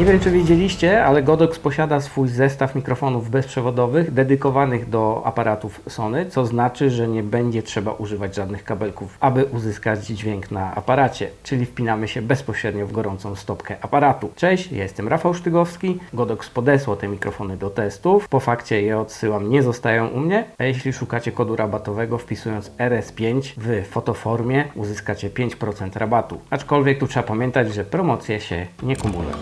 Nie wiem, czy widzieliście, ale Godox posiada swój zestaw mikrofonów bezprzewodowych dedykowanych do aparatów Sony, co znaczy, że nie będzie trzeba używać żadnych kabelków, aby uzyskać dźwięk na aparacie, czyli wpinamy się bezpośrednio w gorącą stopkę aparatu. Cześć, jestem Rafał Sztygowski. Godox podesłał te mikrofony do testów. Po fakcie je odsyłam, nie zostają u mnie, a jeśli szukacie kodu rabatowego wpisując RS5 w fotoformie uzyskacie 5% rabatu. Aczkolwiek tu trzeba pamiętać, że promocje się nie kumulują.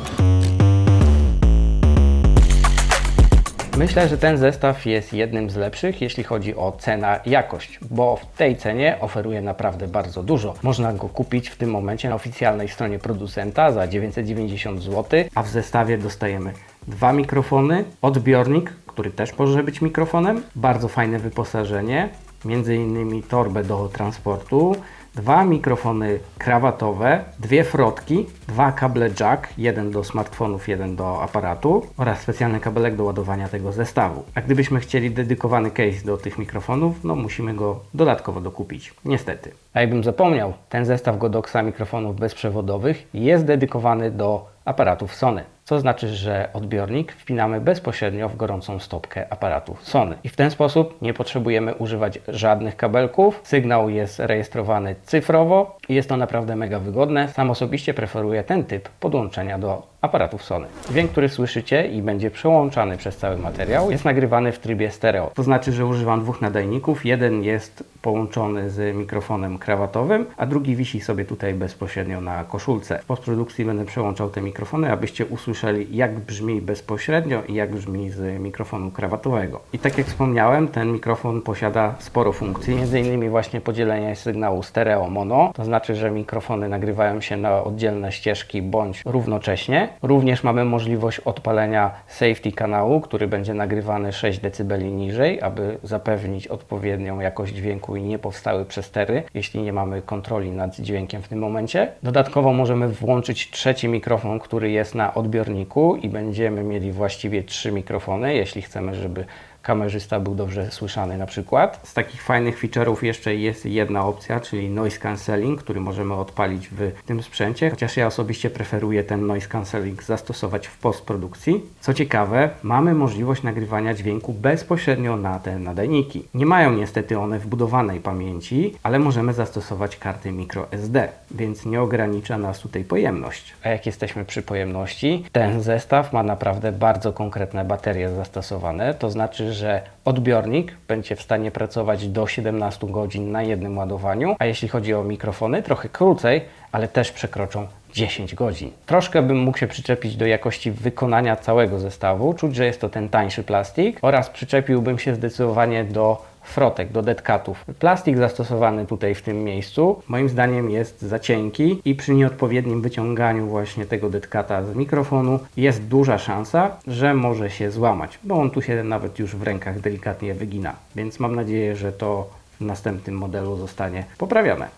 Myślę, że ten zestaw jest jednym z lepszych, jeśli chodzi o cena-jakość, bo w tej cenie oferuje naprawdę bardzo dużo. Można go kupić w tym momencie na oficjalnej stronie producenta za 990 zł, a w zestawie dostajemy dwa mikrofony, odbiornik, który też może być mikrofonem, bardzo fajne wyposażenie, między innymi torbę do transportu, dwa mikrofony krawatowe, dwie frotki, dwa kable jack, jeden do smartfonów, jeden do aparatu oraz specjalny kabelek do ładowania tego zestawu. A gdybyśmy chcieli dedykowany case do tych mikrofonów, no musimy go dodatkowo dokupić. Niestety. A jakbym zapomniał, ten zestaw Godoxa mikrofonów bezprzewodowych jest dedykowany do aparatów Sony. Co znaczy, że odbiornik wpinamy bezpośrednio w gorącą stopkę aparatu Sony. I w ten sposób nie potrzebujemy używać żadnych kabelków. Sygnał jest rejestrowany cyfrowo i jest to naprawdę mega wygodne. Sam osobiście preferuję ten typ podłączenia do aparatów Sony. Dźwięk, który słyszycie i będzie przełączany przez cały materiał, jest nagrywany w trybie stereo. To znaczy, że używam dwóch nadajników. Jeden jest połączony z mikrofonem krawatowym, a drugi wisi sobie tutaj bezpośrednio na koszulce. W postprodukcji będę przełączał te mikrofony, abyście usłyszeli, jak brzmi bezpośrednio i jak brzmi z mikrofonu krawatowego. I tak jak wspomniałem, ten mikrofon posiada sporo funkcji, innymi właśnie podzielenie sygnału stereo-mono, to znaczy, że mikrofony nagrywają się na oddzielne ścieżki bądź równocześnie. Również mamy możliwość odpalenia safety kanału, który będzie nagrywany 6 dB niżej, aby zapewnić odpowiednią jakość dźwięku i nie powstały przestery, jeśli nie mamy kontroli nad dźwiękiem w tym momencie. Dodatkowo możemy włączyć trzeci mikrofon, który jest na odbiorniku i będziemy mieli właściwie trzy mikrofony, jeśli chcemy, żeby kamerzysta był dobrze słyszany na przykład. Z takich fajnych feature'ów jeszcze jest jedna opcja, czyli noise cancelling, który możemy odpalić w tym sprzęcie, chociaż ja osobiście preferuję ten noise cancelling zastosować w postprodukcji. Co ciekawe, mamy możliwość nagrywania dźwięku bezpośrednio na te nadajniki. Nie mają niestety one wbudowanej pamięci, ale możemy zastosować karty microSD, więc nie ogranicza nas tutaj pojemność. A jak jesteśmy przy pojemności, ten zestaw ma naprawdę bardzo konkretne baterie zastosowane, to znaczy, że odbiornik będzie w stanie pracować do 17 godzin na jednym ładowaniu, a jeśli chodzi o mikrofony, trochę krócej, ale też przekroczą 10 godzin. Troszkę bym mógł się przyczepić do jakości wykonania całego zestawu, czuć, że jest to ten tańszy plastik oraz przyczepiłbym się zdecydowanie do frotek, do detkatów. Plastik zastosowany tutaj w tym miejscu moim zdaniem jest za cienki i przy nieodpowiednim wyciąganiu właśnie tego detkata z mikrofonu jest duża szansa, że może się złamać, bo on tu się nawet już w rękach delikatnie wygina. Więc mam nadzieję, że to w następnym modelu zostanie poprawione.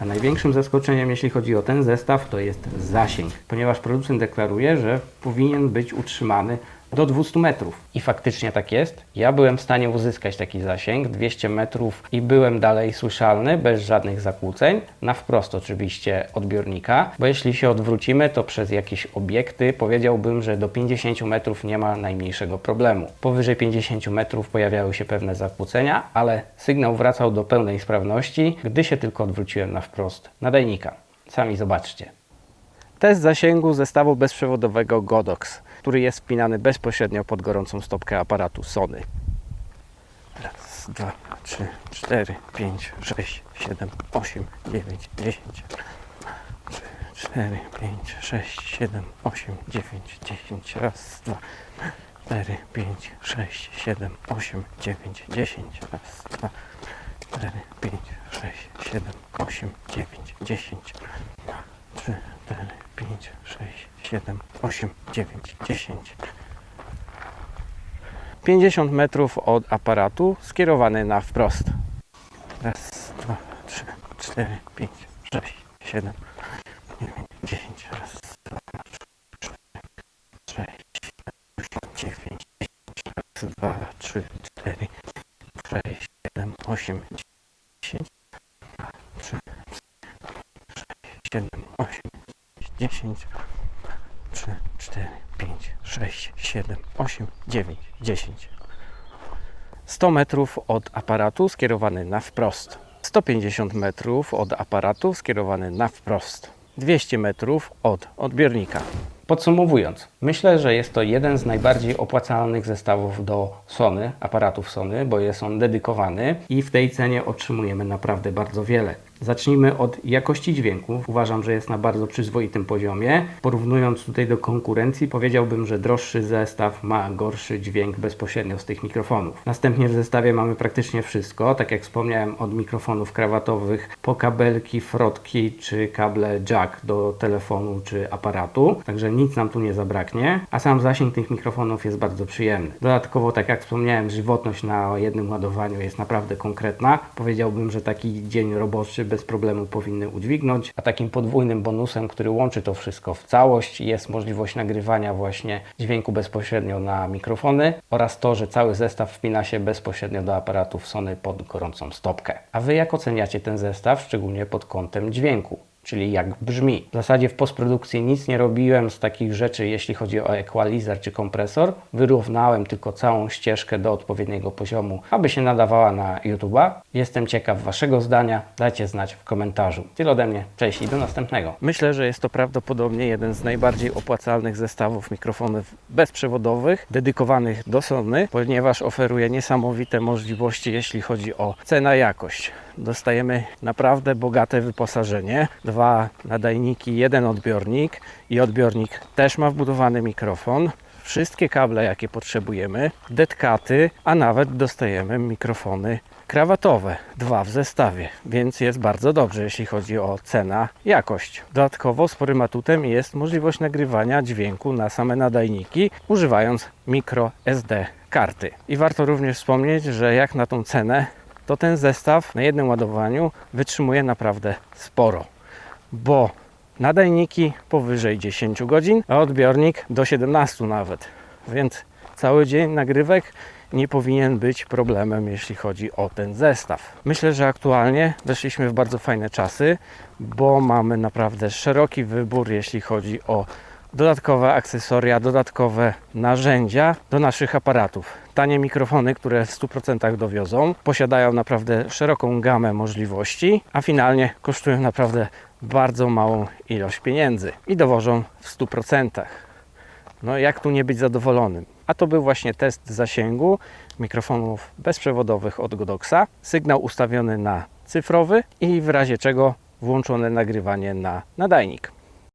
A największym zaskoczeniem, jeśli chodzi o ten zestaw, to jest zasięg, ponieważ producent deklaruje, że powinien być utrzymany do 200 metrów. I faktycznie tak jest. Ja byłem w stanie uzyskać taki zasięg 200 metrów i byłem dalej słyszalny bez żadnych zakłóceń, na wprost oczywiście odbiornika, bo jeśli się odwrócimy, to przez jakieś obiekty powiedziałbym, że do 50 metrów nie ma najmniejszego problemu. Powyżej 50 metrów pojawiały się pewne zakłócenia, ale sygnał wracał do pełnej sprawności, gdy się tylko odwróciłem na wprost nadajnika. Sami zobaczcie. Test zasięgu zestawu bezprzewodowego Godox, który jest wpinany bezpośrednio pod gorącą stopkę aparatu Sony. Raz, dwa, trzy, cztery, pięć, sześć, siedem, osiem, dziewięć, dziesięć. Trzy, cztery, pięć, sześć, siedem, osiem, dziewięć, dziesięć. Raz, dwa, cztery, pięć, sześć, siedem, osiem, dziewięć, dziesięć. Raz, dwa, cztery, pięć, sześć, siedem, osiem, dziewięć, dziesięć. Trzy, cztery, pięć, sześć, siedem, osiem, dziewięć, dziesięć. 50 metrów od aparatu skierowany na wprost. Raz, dwa, trzy, cztery, pięć, sześć, siedem, dziewięć, dziesięć. Raz, dwa, trzy, sześć, osiem, dziewięć, dziesięć. Raz, dwa, trzy, cztery, sześć, siedem, osiem, 7, 8, 10, 3, 4, 5, 6, 7, 8, 9, 10. 100 metrów od aparatu skierowany na wprost. 150 metrów od aparatu skierowany na wprost. 200 metrów od odbiornika. Podsumowując, myślę, że jest to jeden z najbardziej opłacalnych zestawów do Sony, aparatów Sony, bo jest on dedykowany i w tej cenie otrzymujemy naprawdę bardzo wiele. Zacznijmy od jakości dźwięku. Uważam, że jest na bardzo przyzwoitym poziomie. Porównując tutaj do konkurencji, powiedziałbym, że droższy zestaw ma gorszy dźwięk bezpośrednio z tych mikrofonów. Następnie w zestawie mamy praktycznie wszystko, tak jak wspomniałem, od mikrofonów krawatowych po kabelki, frotki czy kable jack do telefonu czy aparatu. Także nic nam tu nie zabraknie, a sam zasięg tych mikrofonów jest bardzo przyjemny. Dodatkowo, tak jak wspomniałem, żywotność na jednym ładowaniu jest naprawdę konkretna. Powiedziałbym, że taki dzień roboczy bez problemu powinny udźwignąć. A takim podwójnym bonusem, który łączy to wszystko w całość, jest możliwość nagrywania właśnie dźwięku bezpośrednio na mikrofony oraz to, że cały zestaw wpina się bezpośrednio do aparatów Sony pod gorącą stopkę. A Wy jak oceniacie ten zestaw, szczególnie pod kątem dźwięku? Czyli jak brzmi. W zasadzie w postprodukcji nic nie robiłem z takich rzeczy, jeśli chodzi o equalizer czy kompresor. Wyrównałem tylko całą ścieżkę do odpowiedniego poziomu, aby się nadawała na YouTube'a. Jestem ciekaw Waszego zdania. Dajcie znać w komentarzu. Tyle ode mnie. Cześć i do następnego. Myślę, że jest to prawdopodobnie jeden z najbardziej opłacalnych zestawów mikrofonów bezprzewodowych dedykowanych do Sony, ponieważ oferuje niesamowite możliwości, jeśli chodzi o cena-jakość. Dostajemy naprawdę bogate wyposażenie. Dwa nadajniki, jeden odbiornik i odbiornik też ma wbudowany mikrofon. Wszystkie kable, jakie potrzebujemy, detkaty, a nawet dostajemy mikrofony krawatowe, dwa w zestawie, więc jest bardzo dobrze, jeśli chodzi o cena, jakość. Dodatkowo sporym atutem jest możliwość nagrywania dźwięku na same nadajniki, używając micro SD karty. I warto również wspomnieć, że jak na tą cenę, to ten zestaw na jednym ładowaniu wytrzymuje naprawdę sporo, bo nadajniki powyżej 10 godzin, a odbiornik do 17 nawet. Więc cały dzień nagrywek nie powinien być problemem, jeśli chodzi o ten zestaw. Myślę, że aktualnie weszliśmy w bardzo fajne czasy, bo mamy naprawdę szeroki wybór, jeśli chodzi o dodatkowe akcesoria, dodatkowe narzędzia do naszych aparatów. Tanie mikrofony, które w 100% dowiozą, posiadają naprawdę szeroką gamę możliwości, a finalnie kosztują naprawdę bardzo małą ilość pieniędzy i dowożą w 100%. No jak tu nie być zadowolonym? A to był właśnie test zasięgu mikrofonów bezprzewodowych od Godoxa. Sygnał ustawiony na cyfrowy i w razie czego włączone nagrywanie na nadajnik.